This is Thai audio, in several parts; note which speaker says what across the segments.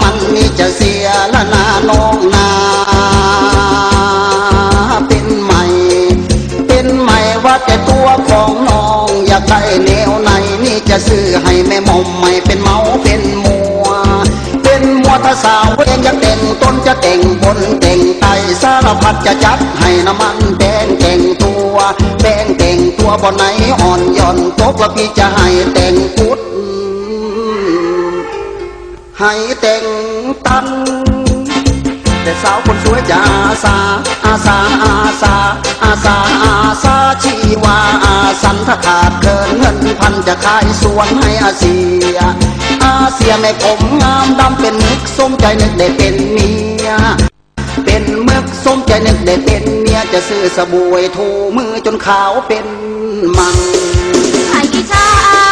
Speaker 1: มันนี่จะเสียละนาน้องนาเป็นใหม่ เป็นใหม่ว่าแต่ตัวของน้องอยากได้แนวไหนนี่จะซื้อให้แม่มอมไม่เป็นเมาเป็นมัว เป็นมัวถ้าสาวเองอยากแต่งต้นจะแต่งบนแต่งไตสารพัดจะจัดให้น้ำมันแดงแต่งตัวแดงแต่งตัวบนไหนอ่อนย่อนตกล้วพี่จะให้แต่งพุด ให้แต่งตัน แต่สาวคนสวยจะอาสาอาสาอาสาอาสาอาสาชีวาอาสันถ้าขาดเกินเงินพันจะขายสวนให้อาเซีย อาเซียไม่ผมงามดำเป็นมึกสมใจนึกได้เป็นเมียเป็นมึกสมใจนึกได้เป็นเมียจะซื้อสบู่ไว้ถูมือจนขาวเป็นมัน
Speaker 2: ชายชา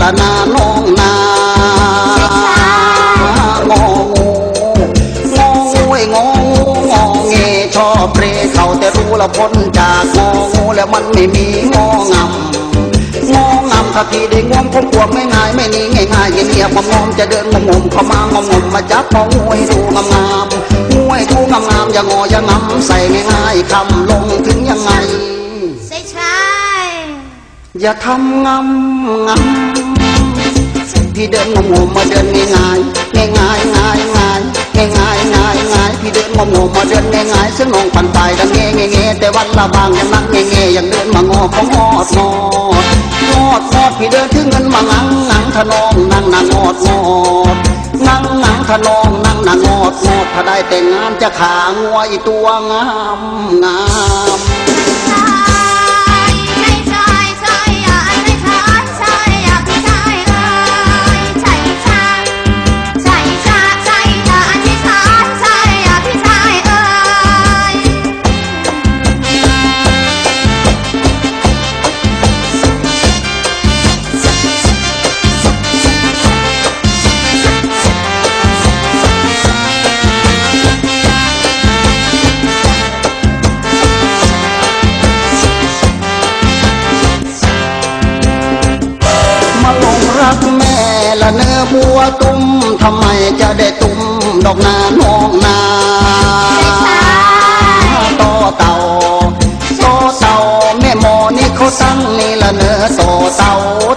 Speaker 1: ละนาน้องนางองูงองูไอ้งองูงอเงชอบเรเขาแต่รู้ละพ้นจากงองูแล้วมันไม่มีงองำงองำถ้าพี่ได้งวมคงควงไม่ง่ายไม่นีง่ายง่ายเงียบๆงมจะเดินงมงมเข้ามางมงมมาจับของงูให้ดูงามงามงูให้ดูงามงามอย่างออย่างงำใส่ง่ายๆคำลงถึงยังไง
Speaker 2: ชายชาย
Speaker 1: อย่าทำงำงำ พี่เดินงมงมมาเดินง่ายง่ายง่ายง่ายง่ายง่ายง่ายง่ายง่ายพี่เดินงมงมมาเดินง่ายง่ายซึ่งน้องปันไปดังเงี้ยเงี้ยเงงแต่วันละบางยังนั่งเงี้ยเงี้ยยังเดินมางอของงอดงอดงอดงอดพี่เดินถึงเงินมางังงังทะนองนั่งนางงอดงอดนั่งนั่งทะนองนั่งนางงอดงอดถ้าได้แต่งงานจะขางัวอีตัวงามงาม ตุ้มทำไมจะได้ตุ้มดอกนาน้องนาต่อเต่าต่เต่าแม่หมอนี่เขาตั้งนี่ละเนื้อต่เต่า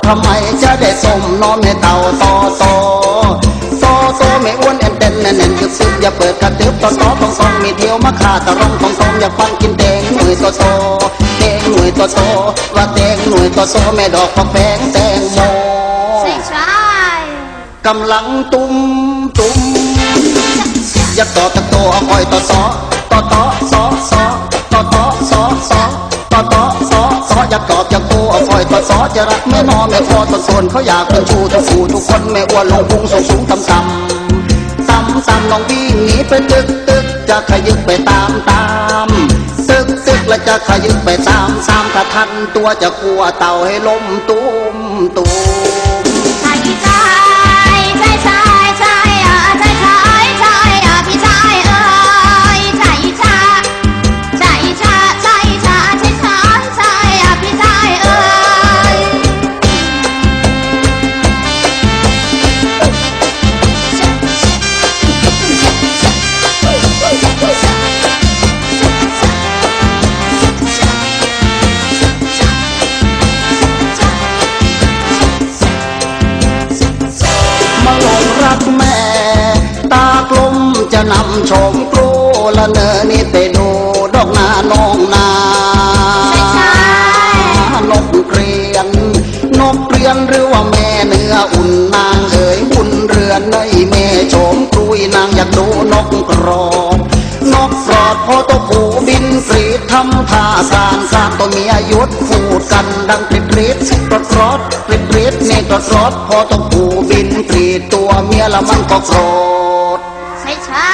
Speaker 1: ทำไมจะได้สมน้อแม่เต่าต่อต่อต่อต่ไม่อ้วนแอนเต้นแน่นแน่นกึบซึบอย่าเปิดกระตึบต่อต่อตองตองมีเที่ยวมาขาตะรองตองตองอยากฟังกินแดงหน่วยต่อต่แดงหน่วยต่อต่อว่าแดงหน่วยต่อต่แม่ดอกผักแพงแตงโม กำลังตุ้มตุ้มยากต่อตะโตเอาคอยต่อต่อต่อต่อสอสอต่อต่อสอสอต่อต่อสอสอยากตอบอยากโตเอาคอยต่อต่อจะรักแม่นอแม่พอตนส่วนเขาอยากเป็นชูทุกูทุกคนแม่อ้วนลงพุงสูงสูงต่ำต่ำต่ำต่ำน้องวิ่งหนีไปตึกตึกจะขยึกไปตามตามตึกตึกแล้วจะขยึกไปตามตามถ้าทันตัวจะกลัวเต่าให้ล้มตุ้มตุ้ม นำชมกลัวละเนอนี่ไปดูดอกนาน้องนา
Speaker 2: ใช่
Speaker 1: นกเกรียน นกเกรียนหรือว่าแม่เนื้ออุ่นนางเอ๋ยบุญเรือนในแม่โฉมกรุยนางอยากดูนกกรอบนกกรอดพอตัวผู้บินกรีดทำท่าการการตัวเมียยุดฟูดกันดังกริดกริดรถรถกริดกริดนี่ตรถรถพอต้องผูบินกรีดตัวเมียละมันก็กรธ
Speaker 2: ใช่ใช่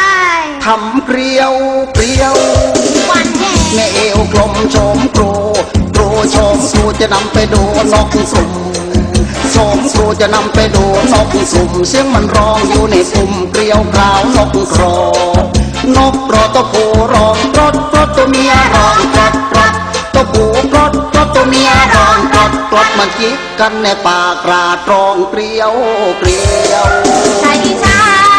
Speaker 1: ทำเกลียวเกลียว
Speaker 2: วันแห่
Speaker 1: แม่เอวกลมโฉมครูครูโฉมครูจะนำไปดูนกสุ่มโฉมครูจะนำไปดูนกสุ่มเสียงมันร้องอยู่ในกลุ่มเกลียวกล่าวนกครอนกโปรตวผู้ร้องปรดปรดตัวเมียร้องปรดปรดตัวผู้ปรดปรดตัวเมียร้องปรดปรดมันจิกกันในป่ากราดร้องเกลียวเกลียว
Speaker 2: ใช่ใช่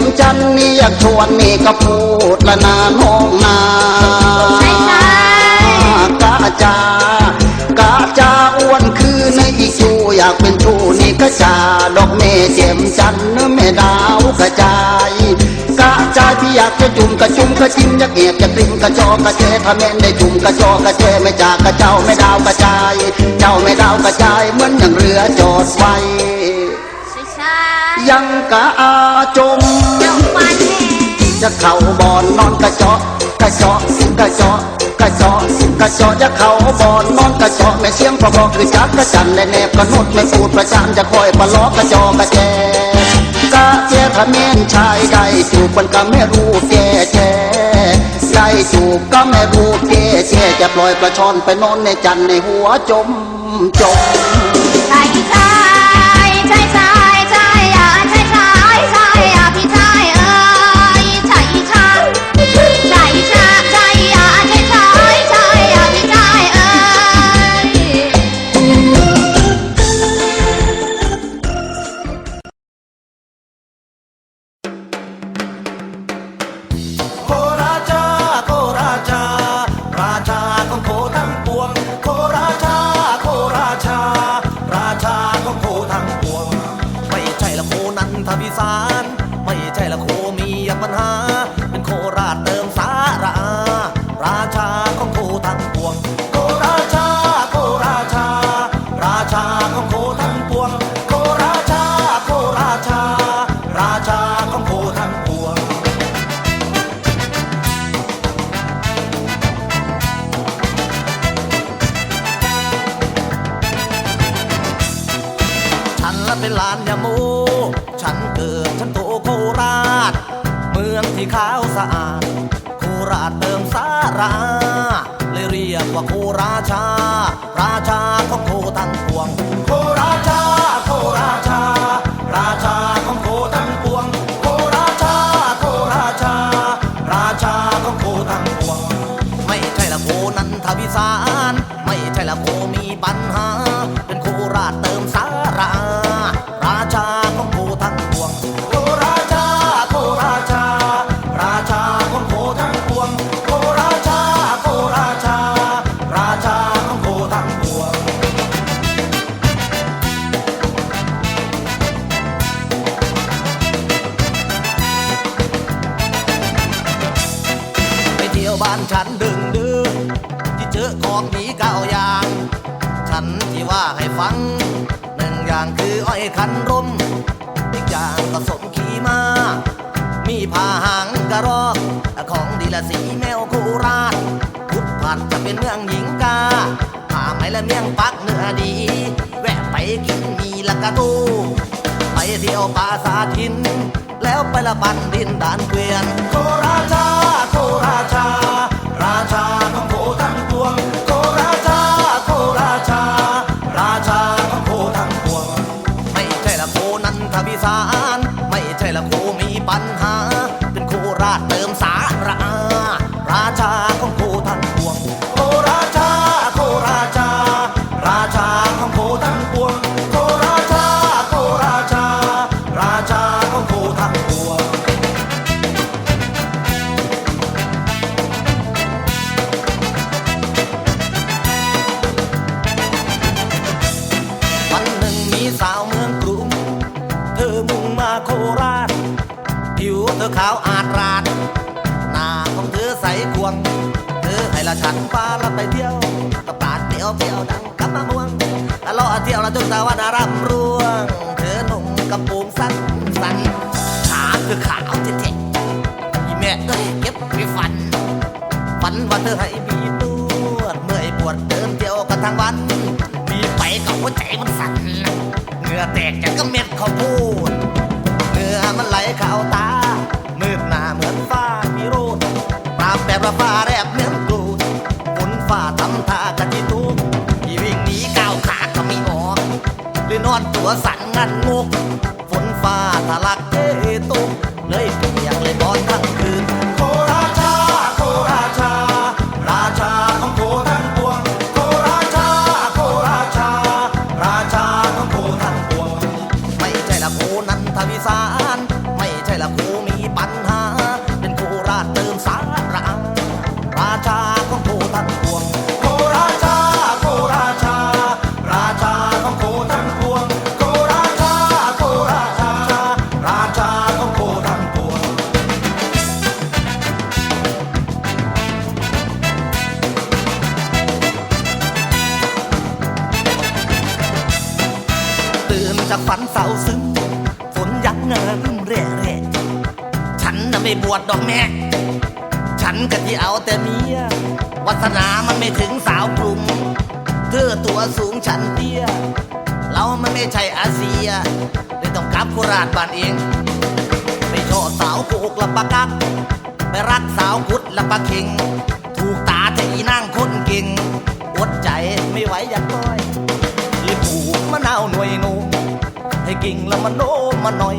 Speaker 1: มจันนี่อยากชวนนี่ก็พูดละนาน้องนา
Speaker 2: ใช่ใช่
Speaker 1: กาจากาจาอ้วนคือในอีกจูอยากเป็นชูนี่ก็จาดอกเมเจ็มจันเนื้อแม่ดาวกระจายกะจายพี่อยากจะจุ่มกระจุ่มกระจิ้มอยากเอียดจะกลิ้มกระจอกระเจถ้าแม่นได้จุ่มกระจอกระเจไม่จากกระเจ้าไม่ดาวกระจาย เจ้าไม่ดาวกระจายเหมือนอย่างเรือจอดไว้ ยังกะอาจม
Speaker 2: เอาวันแห่
Speaker 1: จะเข้าบอนนอนกระเจาะกระเจาะกระเจาะกระเจาะกระเจาะจะเข้าบอนนอนกระเจาะแม่เสียงพอบอกคือจักกระจันและแนบกระนุดไม่พูดประจานจะคอยปะล้อกระจอกระแจกะเจทะเมนชายได้จูบมันก็ไม่รู้แก่แจได้จูบก็ไม่รู้แก่แจจะปล่อยปลาช่อนไปนอนในจันในหัวจมจม
Speaker 2: ใช่
Speaker 3: ว่าโคราชา ราชาของ ฟัง หนึ่งอย่างคืออ้อยคันร่ม อีกอย่างก็สมขี่มามีผ้าหางกระรอก ของดีละสีแมวโคราชพุทธผัดจะเป็นเมืองหญิงกาผ้าไหมและเมียงปักเนื้อดี แวะไปกินมีละกะตูไปเที่ยวป่าสาทิน แล้วไปละบันดินด่านเกวียน โคราชา โคราชา ขาวอาดราดหน้าของเธอใสควงเธอให้ละฉันพาละไปเที่ยวกระปาดเดียวเที่ยวดังกับมะม่วงอะลาะเที่ยวละจนตะวันร่ำร่วง เธอหนุ่งกระโปรงสั้นสั้นขาเธอขาวเจ๊ๆอีแม่เอ้ยเก็บไปฝัน ฝันว่าเธอให้บีบนวดเมื่อยปวดเดินเที่ยวกันทั้งวันบีไปกับหัวใจมันสั่นเหงื่อแตกจาก วสั่นงันงก ตื่นจากฝันเศร้าซึ้งฝนยังเงินเร่เร่ฉันน่ะไม่บวชดอกแม่ ฉันก็ที่เอาแต่เมียวาสนามันไม่ถึงสาวกลุ่มเธอตัวสูงฉันเตี้ยเรามันไม่ใช่อาเซียเลยต้องกลับโคราชบ้านเองไปชอบสาวโกกละปะกักไปรักสาวกุดละปะเข่งถูกตาจะอีนั่งคนเก่งอดใจไม่ไหวอยาก กิ่งละมันโนมาหน่อย